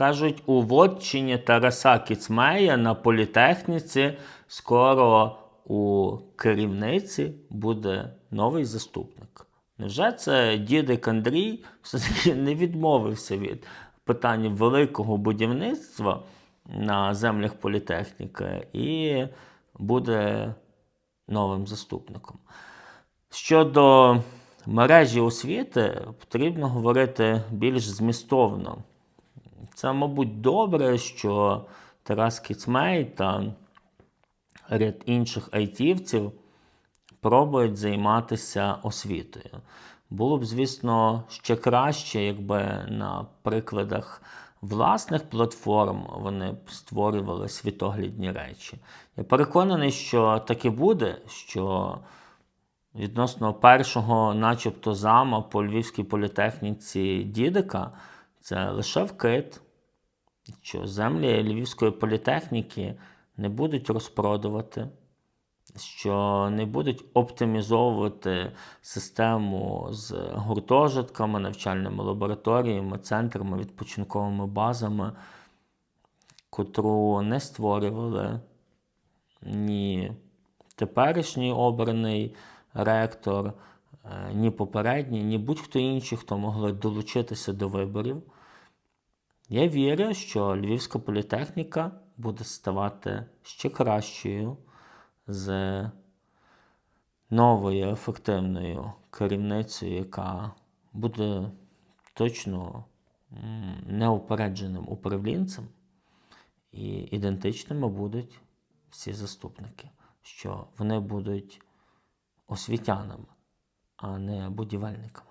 Кажуть, у Вотчині Тараса Кіцмея на політехніці скоро у керівниці буде новий заступник. Невже це дідик Андрій все-таки не відмовився від питання великого будівництва на землях політехніки і буде новим заступником? Щодо мережі освіти, потрібно говорити більш змістовно. Це, мабуть, добре, що Тарас Кіцмей та ряд інших айтівців пробують займатися освітою. Було б, звісно, ще краще, якби на прикладах власних платформ вони б створювали світоглядні речі. Я переконаний, що так і буде, що відносно першого, начебто, зама по Львівській політехніці Дідика, це лише вкид, що землі Львівської політехніки не будуть розпродувати, що не будуть оптимізовувати систему з гуртожитками, навчальними лабораторіями, центрами, відпочинковими базами, котру не створювали ні теперішній обраний ректор, е, ні попередній, ні будь-хто інший, хто могли долучитися до виборів. Я вірю, що Львівська політехніка буде ставати ще кращою з новою ефективною керівницею, яка буде точно неупередженим управлінцем, і ідентичними будуть всі заступники, що вони будуть освітянами, а не будівельниками.